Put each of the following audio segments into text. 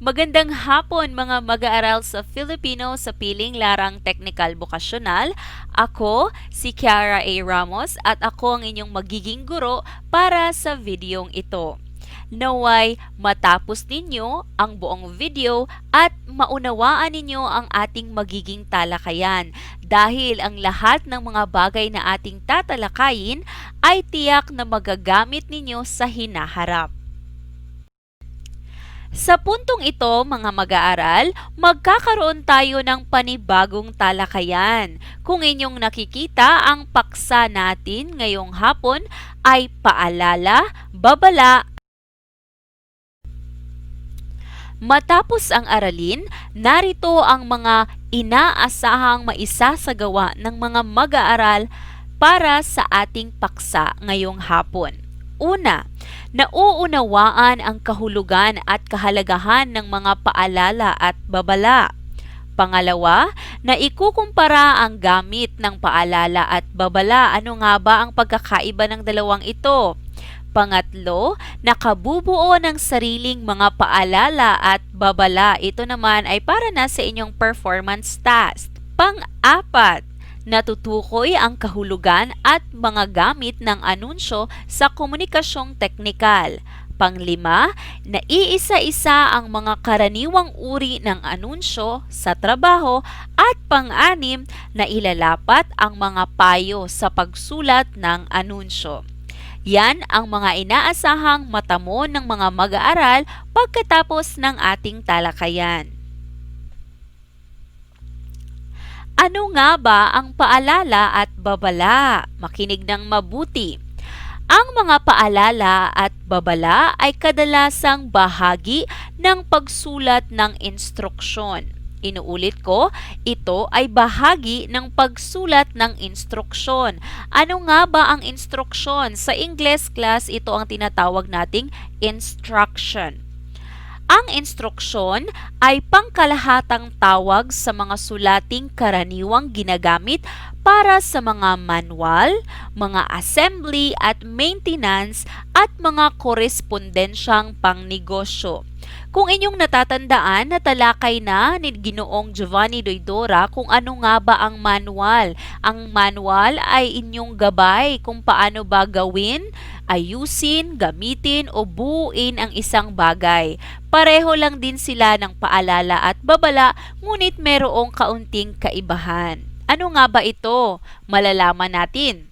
Magandang hapon mga mag-aaral sa Filipino sa piling larang teknikal bokasyonal. Ako si Kiara A. Ramos at ako ang inyong magiging guro para sa videong ito. Naway matapos ninyo ang buong video at maunawaan ninyo ang ating magiging talakayan dahil ang lahat ng mga bagay na ating tatalakayin ay tiyak na magagamit ninyo sa hinaharap. Sa puntong ito, mga mag-aaral, magkakaroon tayo ng panibagong talakayan. Kung inyong nakikita, ang paksa natin ngayong hapon ay paalala, babala, Matapos ang aralin, narito ang mga inaasahang maisasagawa ng mga mag-aaral para sa ating paksa ngayong hapon. Una, nauunawaan ang kahulugan at kahalagahan ng mga paalala at babala. Pangalawa, na ikukumpara ang gamit ng paalala at babala. Ano nga ba ang pagkakaiba ng dalawang ito? Pangatlo, nakabubuo ng sariling mga paalala at babala. Ito naman ay para na sa inyong performance task. Pang-apat, natutukoy ang kahulugan at mga gamit ng anunsyo sa komunikasyong teknikal. Panglima, naiisa-isa ang mga karaniwang uri ng anunsyo sa trabaho at pang-anim, na ilalapat ang mga payo sa pagsulat ng anunsyo. Yan ang mga inaasahang matamo ng mga mag-aaral pagkatapos ng ating talakayan. Ano nga ba ang paalala at babala? Makinig ng mabuti. Ang mga paalala at babala ay kadalasang bahagi ng pagsulat ng instruksyon. Inuulit ko, ito ay bahagi ng pagsulat ng instruksyon. Ano nga ba ang instruksyon? Sa English class, ito ang tinatawag nating instruction. Ang instruksyon ay pangkalahatang tawag sa mga sulating karaniwang ginagamit para sa mga manual, mga assembly at maintenance at mga korespondensyang pangnegosyo. Kung inyong natatandaan, natalakay na ni Ginoong Giovanni Doidora kung ano nga ba ang manual. Ang manual ay inyong gabay kung paano ba gawin, ayusin, gamitin o buuin ang isang bagay. Pareho lang din sila ng paalala at babala, ngunit merong kaunting kaibahan. Ano nga ba ito? Malalaman natin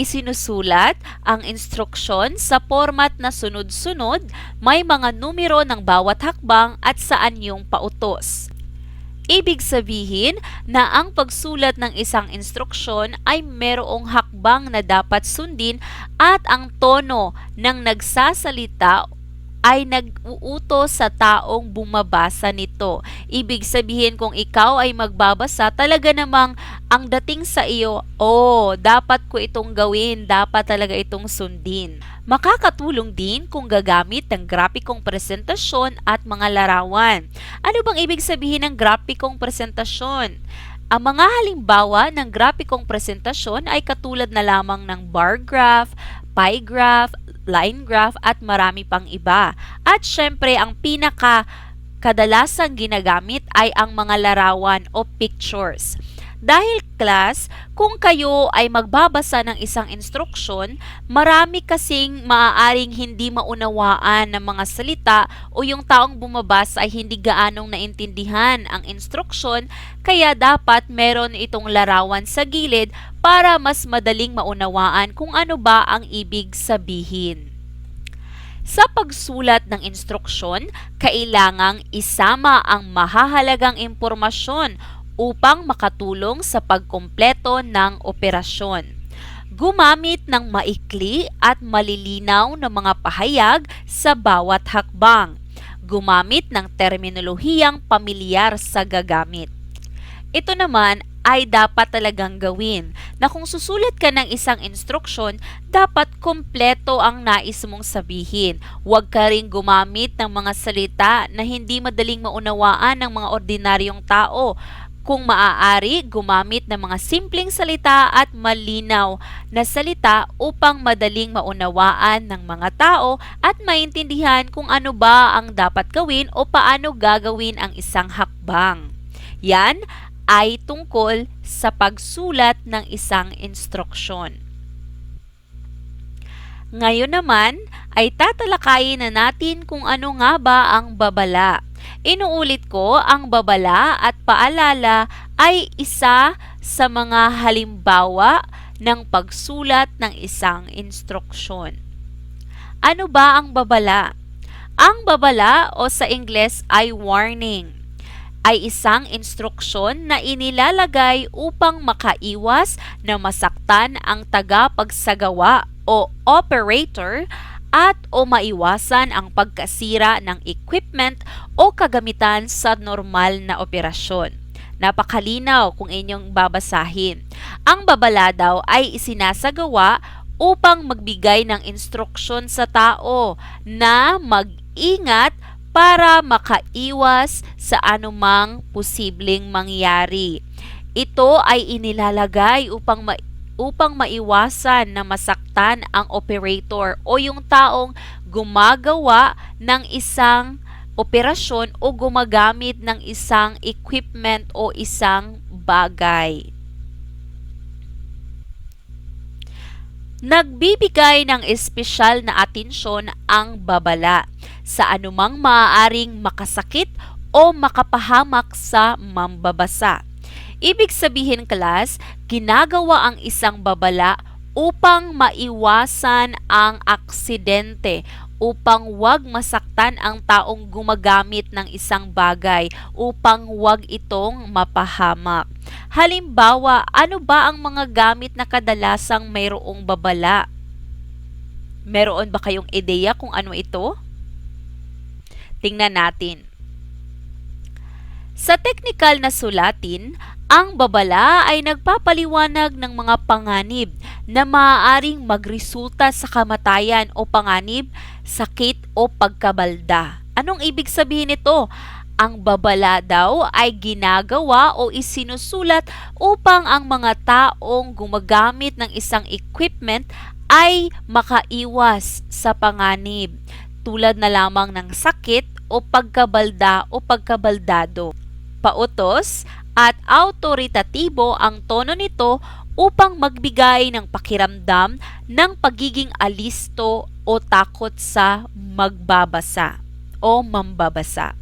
isinusulat ang instruksyon sa format na sunod-sunod, may mga numero ng bawat hakbang at saan yung pautos. Ibig sabihin na ang pagsulat ng isang instruksyon ay merong hakbang na dapat sundin at ang tono ng nagsasalita ay nag-uutos sa taong bumabasa nito. Ibig sabihin kung ikaw ay magbabasa, talaga namang ang dating sa iyo, oh, dapat ko itong gawin, dapat talaga itong sundin. Makakatulong din kung gagamit ng grapikong presentasyon at mga larawan. Ano bang ibig sabihin ng grapikong presentasyon? Ang mga halimbawa ng grapikong presentasyon ay katulad na lamang ng bar graph, pie graph, line graph at marami pang iba. At syempre, ang pinaka kadalasang ginagamit ay ang mga larawan o pictures. Dahil class, kung kayo ay magbabasa ng isang instruksyon, marami kasing maaaring hindi maunawaan ng mga salita o yung taong bumabasa ay hindi gaanong naintindihan ang instruksyon, kaya dapat meron itong larawan sa gilid para mas madaling maunawaan kung ano ba ang ibig sabihin. Sa pagsulat ng instruksyon, kailangang isama ang mahahalagang impormasyon upang makatulong sa pagkumpleto ng operasyon. Gumamit ng maikli at malilinaw na mga pahayag sa bawat hakbang. Gumamit ng terminolohiyang pamilyar sa gagamit. Ito naman ay dapat talagang gawin na kung susulat ka ng isang instruksyon, dapat kompleto ang nais mong sabihin. Huwag ka rin gumamit ng mga salita na hindi madaling maunawaan ng mga ordinaryong tao Kung maaari, gumamit ng mga simpleng salita at malinaw na salita upang madaling maunawaan ng mga tao at maintindihan kung ano ba ang dapat gawin o paano gagawin ang isang hakbang. Yan ay tungkol sa pagsulat ng isang instruksyon. Ngayon naman ay tatalakayin na natin kung ano nga ba ang babala. Inuulit ko, ang babala at paalala ay isa sa mga halimbawa ng pagsulat ng isang instruksyon. Ano ba ang babala? Ang babala o sa Ingles ay warning ay isang instruksyon na inilalagay upang makaiwas na masaktan ang tagapagsagawa o operator at o maiwasan ang pagkasira ng equipment o kagamitan sa normal na operasyon. Napakalinaw kung inyong babasahin. Ang babala daw ay isinasagawa upang magbigay ng instruksyon sa tao na mag-ingat para makaiwas sa anumang posibleng mangyari. Ito ay inilalagay upang ma- upang maiwasan na masaktan ang operator o yung taong gumagawa ng isang operasyon o gumagamit ng isang equipment o isang bagay. Nagbibigay ng espesyal na atensyon ang babala sa anumang maaaring makasakit o makapahamak sa mambabasa. Ibig sabihin, class, ginagawa ang isang babala upang maiwasan ang aksidente upang wag masaktan ang taong gumagamit ng isang bagay upang wag itong mapahamak. Halimbawa, ano ba ang mga gamit na kadalasang mayroong babala? Meron ba kayong ideya kung ano ito? Tingnan natin. Sa teknikal na sulatin, ang babala ay nagpapaliwanag ng mga panganib na maaaring magresulta sa kamatayan o panganib, sakit o pagkabalda. Anong ibig sabihin nito? Ang babala daw ay ginagawa o isinusulat upang ang mga taong gumagamit ng isang equipment ay makaiwas sa panganib tulad na lamang ng sakit o pagkabalda o pagkabaldado. Pautos at autoritatibo ang tono nito upang magbigay ng pakiramdam ng pagiging alisto o takot sa magbabasa o mambabasa.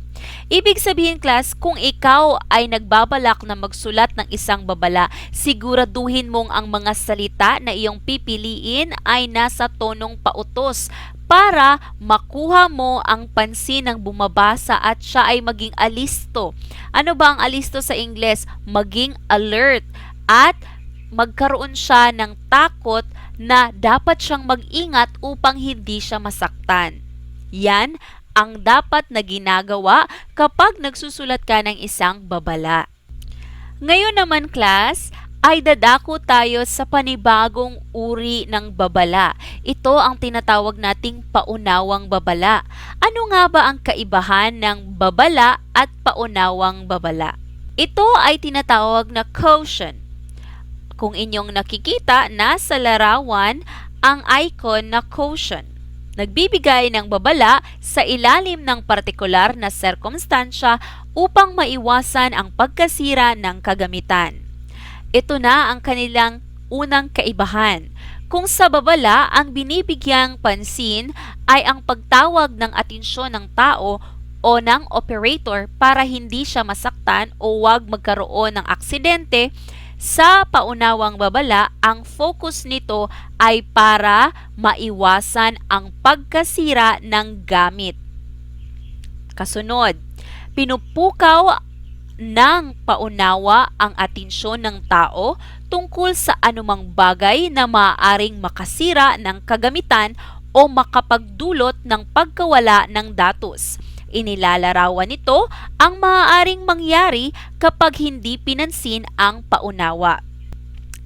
Ibig sabihin, class, kung ikaw ay nagbabalak na magsulat ng isang babala, siguraduhin mong ang mga salita na iyong pipiliin ay nasa tonong pautos para makuha mo ang pansin ng bumabasa at siya ay maging alisto. Ano ba ang alisto sa Ingles? Maging alert at magkaroon siya ng takot na dapat siyang mag-ingat upang hindi siya masaktan. Yan ang dapat na ginagawa kapag nagsusulat ka ng isang babala. Ngayon naman class, ay dadako tayo sa panibagong uri ng babala. Ito ang tinatawag nating paunawang babala. Ano nga ba ang kaibahan ng babala at paunawang babala? Ito ay tinatawag na quotient. Kung inyong nakikita, nasa larawan ang icon na quotient. Nagbibigay ng babala sa ilalim ng partikular na sirkumstansya upang maiwasan ang pagkasira ng kagamitan. Ito na ang kanilang unang kaibahan. Kung sa babala, ang binibigyang pansin ay ang pagtawag ng atensyon ng tao o ng operator para hindi siya masaktan o wag magkaroon ng aksidente, sa paunawang babala, ang focus nito ay para maiwasan ang pagkasira ng gamit. Kasunod, pinupukaw ng paunawa ang atensyon ng tao tungkol sa anumang bagay na maaaring makasira ng kagamitan o makapagdulot ng pagkawala ng datos. Inilalarawan nito ang maaaring mangyari kapag hindi pinansin ang paunawa.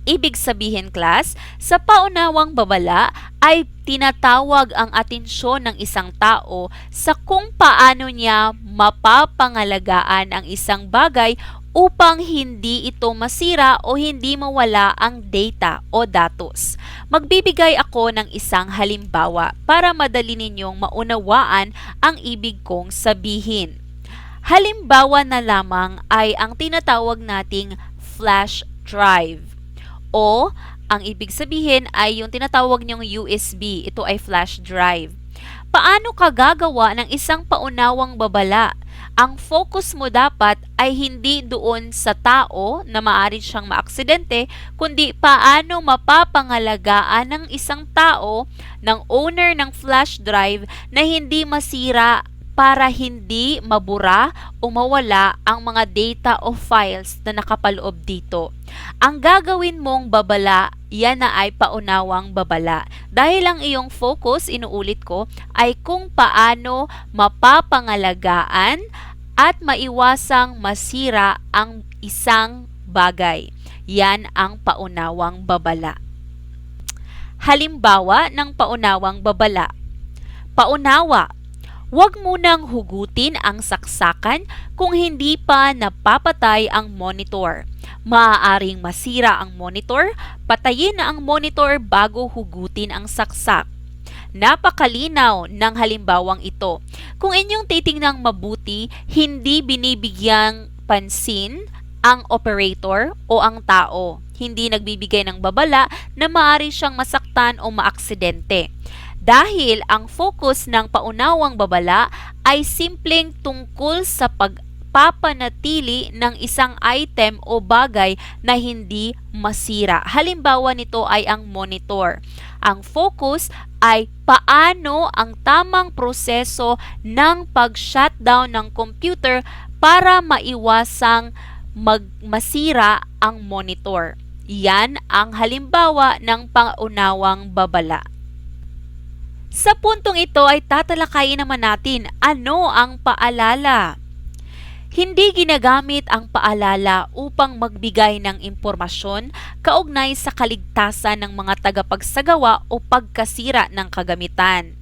Ibig sabihin, class, sa paunawang babala ay tinatawag ang atensyon ng isang tao sa kung paano niya mapapangalagaan ang isang bagay upang hindi ito masira o hindi mawala ang data o datos. Magbibigay ako ng isang halimbawa para madali ninyong maunawaan ang ibig kong sabihin. Halimbawa na lamang ay ang tinatawag nating flash drive o ang ibig sabihin ay yung tinatawag niyong USB. Ito ay flash drive. Paano ka gagawa ng isang paunawang babala? Ang focus mo dapat ay hindi doon sa tao na maaari siyang maaksidente, kundi paano mapapangalagaan ng isang tao, ng owner ng flash drive na hindi masira para hindi mabura o mawala ang mga data o files na nakapaloob dito. Ang gagawin mong babala, yan na ay paunawang babala. Dahil ang iyong focus, inuulit ko, ay kung paano mapapangalagaan at maiwasang masira ang isang bagay. Yan ang paunawang babala. Halimbawa ng paunawang babala. Paunawa, Huwag munang hugutin ang saksakan kung hindi pa napapatay ang monitor. Maaaring masira ang monitor, patayin na ang monitor bago hugutin ang saksak. Napakalinaw ng halimbawang ito. Kung inyong titingnang mabuti, hindi binibigyang pansin ang operator o ang tao. Hindi nagbibigay ng babala na maaari siyang masaktan o maaksidente dahil ang focus ng paunawang babala ay simpleng tungkol sa pagpapanatili ng isang item o bagay na hindi masira. Halimbawa nito ay ang monitor. Ang focus ay paano ang tamang proseso ng pag-shutdown ng computer para maiwasang magmasira ang monitor. Yan ang halimbawa ng paunawang babala. Sa puntong ito ay tatalakayin naman natin ano ang paalala. Hindi ginagamit ang paalala upang magbigay ng impormasyon kaugnay sa kaligtasan ng mga tagapagsagawa o pagkasira ng kagamitan.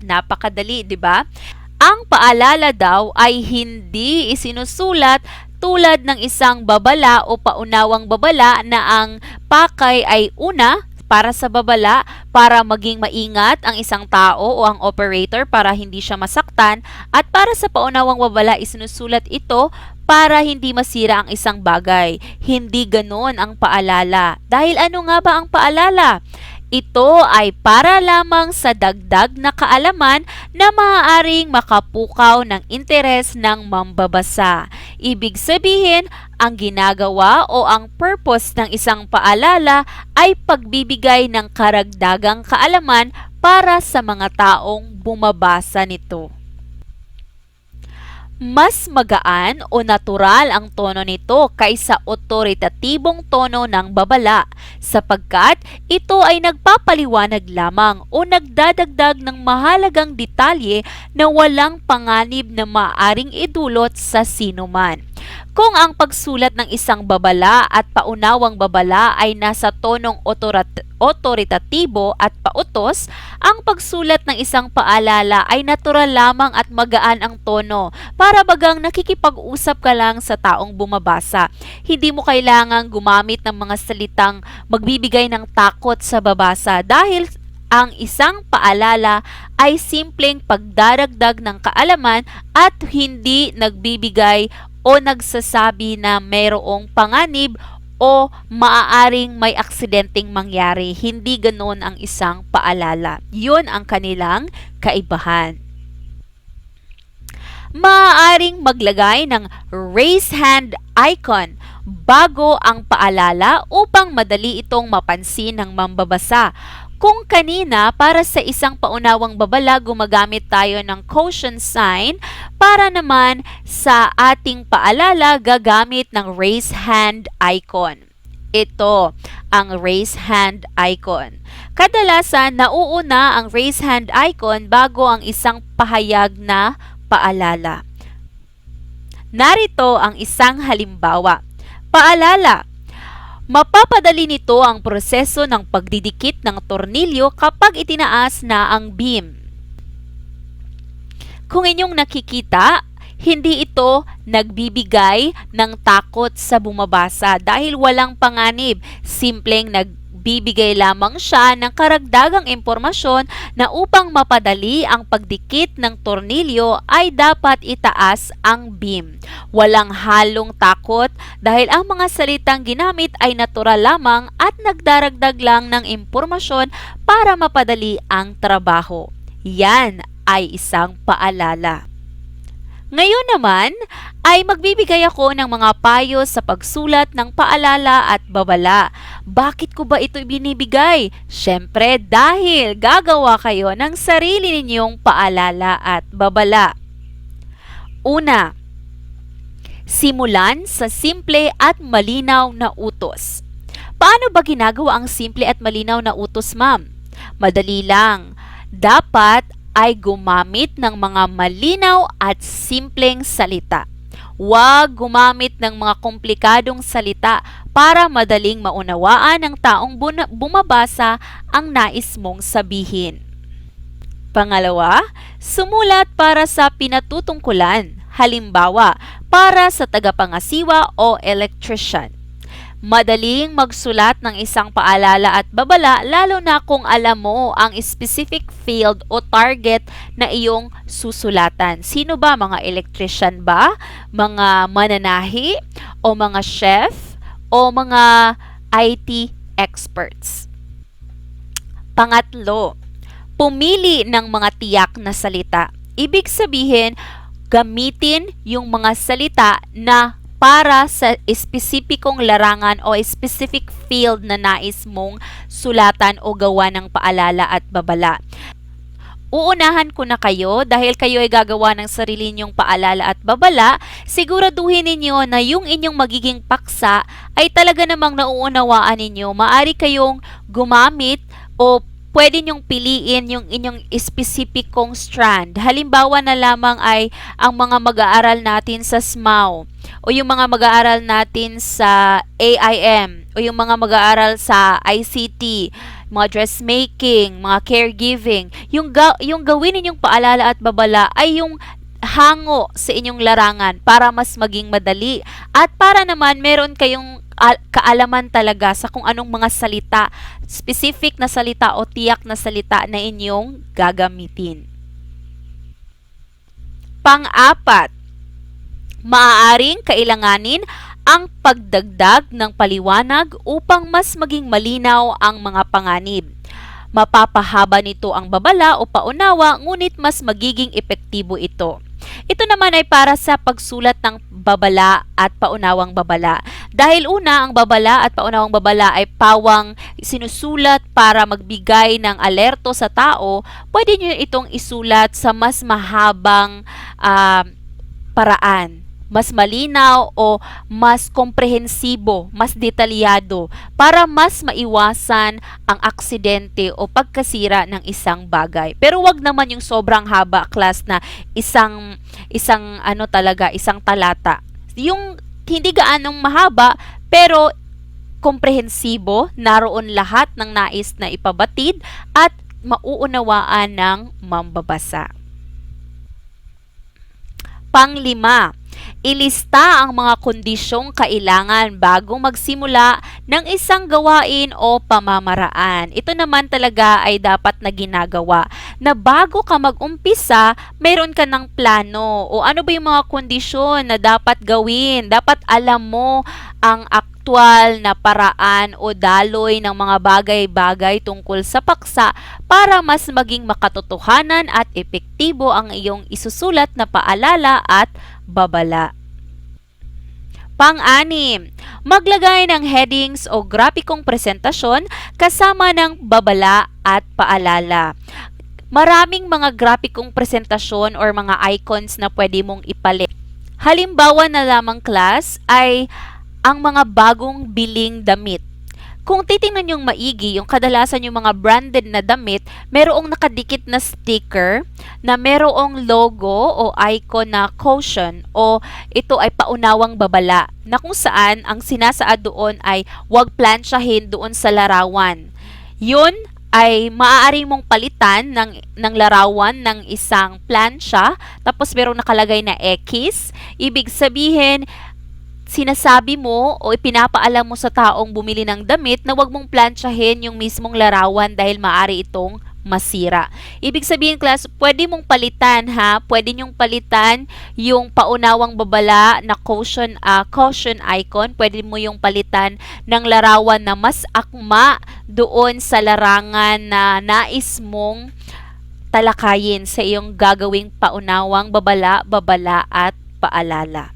Napakadali, di ba? Ang paalala daw ay hindi isinusulat tulad ng isang babala o paunawang babala na ang pakay ay una, para sa babala, para maging maingat ang isang tao o ang operator para hindi siya masaktan, at para sa paunawang babala, isinusulat ito para hindi masira ang isang bagay. Hindi ganon ang paalala. Dahil ano nga ba ang paalala? Ito ay para lamang sa dagdag na kaalaman na maaaring makapukaw ng interes ng mambabasa. Ibig sabihin, ang ginagawa o ang purpose ng isang paalala ay pagbibigay ng karagdagang kaalaman para sa mga taong bumabasa nito. Mas magaan o natural ang tono nito kaysa otoritatibong tono ng babala sapagkat ito ay nagpapaliwanag lamang o nagdadagdag ng mahalagang detalye na walang panganib na maaring idulot sa sinuman. Kung ang pagsulat ng isang babala at paunawang babala ay nasa tonong otorat- otoritatibo at pautos, ang pagsulat ng isang paalala ay natural lamang at magaan ang tono para bagang nakikipag-usap ka lang sa taong bumabasa. Hindi mo kailangang gumamit ng mga salitang magbibigay ng takot sa babasa dahil ang isang paalala ay simpleng pagdaragdag ng kaalaman at hindi nagbibigay o nagsasabi na mayroong panganib o maaaring may aksidenteng mangyari. Hindi ganoon ang isang paalala. Yun ang kanilang kaibahan. Maaaring maglagay ng raise hand icon bago ang paalala upang madali itong mapansin ng mambabasa kung kanina para sa isang paunawang babala gumagamit tayo ng quotient sign, para naman sa ating paalala gagamit ng raise hand icon. Ito ang raise hand icon. Kadalasan nauuna ang raise hand icon bago ang isang pahayag na paalala. Narito ang isang halimbawa. Paalala, Mapapadali nito ang proseso ng pagdidikit ng tornilyo kapag itinaas na ang beam. Kung inyong nakikita, hindi ito nagbibigay ng takot sa bumabasa dahil walang panganib. Simpleng nagbibigay lamang siya ng karagdagang impormasyon na upang mapadali ang pagdikit ng tornilyo ay dapat itaas ang beam. Walang halong takot dahil ang mga salitang ginamit ay natural lamang at nagdaragdag lang ng impormasyon para mapadali ang trabaho. Yan ay isang paalala. Ngayon naman ay magbibigay ako ng mga payo sa pagsulat ng paalala at babala. Bakit ko ba ito binibigay? Siyempre dahil gagawa kayo ng sarili ninyong paalala at babala. Una, simulan sa simple at malinaw na utos. Paano ba ginagawa ang simple at malinaw na utos, ma'am? Madali lang. Dapat ay gumamit ng mga malinaw at simpleng salita. Huwag gumamit ng mga komplikadong salita para madaling maunawaan ng taong bumabasa ang nais mong sabihin. Pangalawa, sumulat para sa pinatutungkulan. Halimbawa, para sa tagapangasiwa o electrician. Madaling magsulat ng isang paalala at babala lalo na kung alam mo ang specific field o target na iyong susulatan. Sino ba? Mga electrician ba? Mga mananahi? O mga chef? O mga IT experts? Pangatlo, pumili ng mga tiyak na salita. Ibig sabihin, gamitin yung mga salita na para sa espesipikong larangan o specific field na nais mong sulatan o gawa ng paalala at babala. Uunahan ko na kayo dahil kayo ay gagawa ng sarili ninyong paalala at babala, siguraduhin ninyo na yung inyong magiging paksa ay talaga namang nauunawaan ninyo. Maari kayong gumamit o pwede nyong piliin yung inyong espesipikong strand. Halimbawa na lamang ay ang mga mag-aaral natin sa SMAU o yung mga mag-aaral natin sa AIM o yung mga mag-aaral sa ICT, mga dressmaking, mga caregiving, yung, ga- yung gawin ninyong paalala at babala ay yung hango sa inyong larangan para mas maging madali at para naman meron kayong kaalaman talaga sa kung anong mga salita, specific na salita o tiyak na salita na inyong gagamitin. Pang-apat, maaaring kailanganin ang pagdagdag ng paliwanag upang mas maging malinaw ang mga panganib. Mapapahaba nito ang babala o paunawa ngunit mas magiging epektibo ito. Ito naman ay para sa pagsulat ng babala at paunawang babala. Dahil una, ang babala at paunawang babala ay pawang sinusulat para magbigay ng alerto sa tao, pwede nyo itong isulat sa mas mahabang ah, paraan mas malinaw o mas komprehensibo, mas detalyado para mas maiwasan ang aksidente o pagkasira ng isang bagay. Pero wag naman yung sobrang haba class na isang isang ano talaga, isang talata. Yung hindi gaanong mahaba pero komprehensibo, naroon lahat ng nais na ipabatid at mauunawaan ng mambabasa. Panglima, ilista ang mga kondisyong kailangan bago magsimula ng isang gawain o pamamaraan. Ito naman talaga ay dapat na ginagawa na bago ka mag-umpisa, mayroon ka ng plano o ano ba yung mga kondisyon na dapat gawin. Dapat alam mo ang aktwal na paraan o daloy ng mga bagay-bagay tungkol sa paksa para mas maging makatotohanan at epektibo ang iyong isusulat na paalala at babala. Pang-anim, maglagay ng headings o grapikong presentasyon kasama ng babala at paalala. Maraming mga grapikong presentasyon or mga icons na pwede mong ipalit. Halimbawa na lamang class ay ang mga bagong biling damit. Kung titingnan yung maigi, yung kadalasan yung mga branded na damit, merong nakadikit na sticker na merong logo o icon na caution o ito ay paunawang babala na kung saan ang sinasaad doon ay huwag plansyahin doon sa larawan. Yun ay maaari mong palitan ng, ng larawan ng isang plancha tapos merong nakalagay na X. Ibig sabihin, sinasabi mo o ipinapaalam mo sa taong bumili ng damit na wag mong planchahin yung mismong larawan dahil maaari itong masira. Ibig sabihin, class, pwede mong palitan ha, pwede nyong palitan yung paunawang babala na caution, ah, caution icon, pwede mo yung palitan ng larawan na mas akma doon sa larangan na nais mong talakayin sa iyong gagawing paunawang babala, babala at paalala.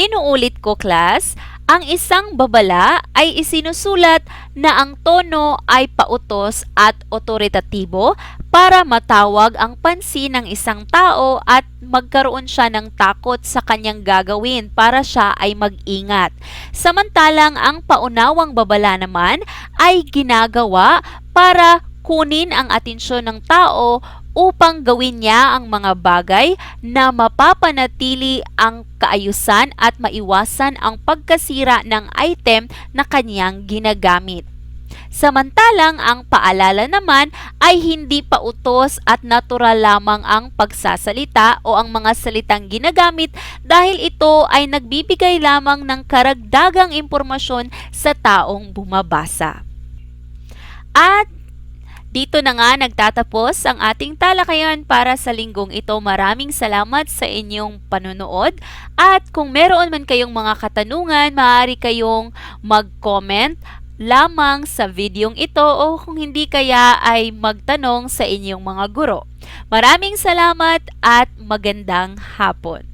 Inuulit ko, class, ang isang babala ay isinusulat na ang tono ay pautos at otoritatibo para matawag ang pansin ng isang tao at magkaroon siya ng takot sa kanyang gagawin para siya ay mag-ingat. Samantalang ang paunawang babala naman ay ginagawa para kunin ang atensyon ng tao upang gawin niya ang mga bagay na mapapanatili ang kaayusan at maiwasan ang pagkasira ng item na kanyang ginagamit. Samantalang ang paalala naman ay hindi pautos at natural lamang ang pagsasalita o ang mga salitang ginagamit dahil ito ay nagbibigay lamang ng karagdagang impormasyon sa taong bumabasa. At dito na nga nagtatapos ang ating talakayan para sa linggong ito. Maraming salamat sa inyong panonood. At kung meron man kayong mga katanungan, maaari kayong mag-comment lamang sa videong ito o kung hindi kaya ay magtanong sa inyong mga guro. Maraming salamat at magandang hapon.